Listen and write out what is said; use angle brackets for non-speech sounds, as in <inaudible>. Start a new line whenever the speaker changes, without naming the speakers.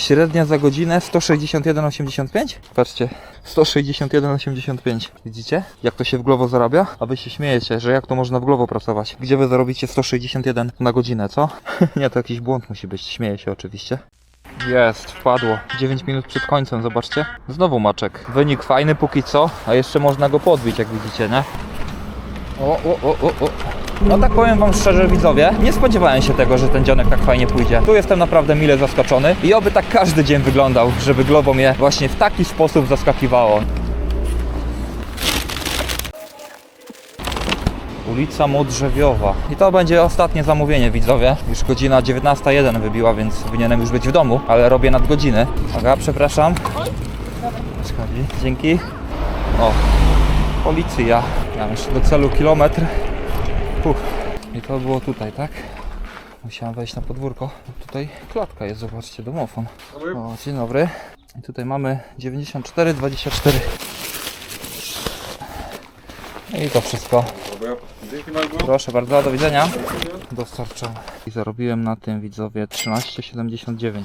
Średnia za godzinę 161,85? Patrzcie, 161,85. Widzicie? Jak to się w Glovo zarabia? A wy się śmiejecie, że jak to można w Glovo pracować? Gdzie wy zarobicie 161 na godzinę, co? <laughs> Nie, to jakiś błąd musi być. Śmieję się oczywiście. Jest, wpadło. 9 minut przed końcem, zobaczcie. Znowu maczek. Wynik fajny póki co, a jeszcze można go podbić, jak widzicie, nie? O, o, o, o, o. No tak powiem wam szczerze widzowie, nie spodziewałem się tego, że ten dzionek tak fajnie pójdzie. Tu jestem naprawdę mile zaskoczony i oby tak każdy dzień wyglądał, żeby Globo mnie właśnie w taki sposób zaskakiwało. Ulica Modrzewiowa. I to będzie ostatnie zamówienie, widzowie. Już godzina 19.01 wybiła, więc powinienem już być w domu, ale robię nadgodziny. Aga, przepraszam. Dzięki. O, policja. Ja mam jeszcze do celu kilometr. Puch. I to było tutaj, tak? Musiałem wejść na podwórko. Tutaj klatka jest, zobaczcie, domofon. O, dzień dobry. I tutaj mamy 94,24. I to wszystko. Proszę bardzo, do widzenia. Dostarczam. I zarobiłem na tym widzowie 13,79.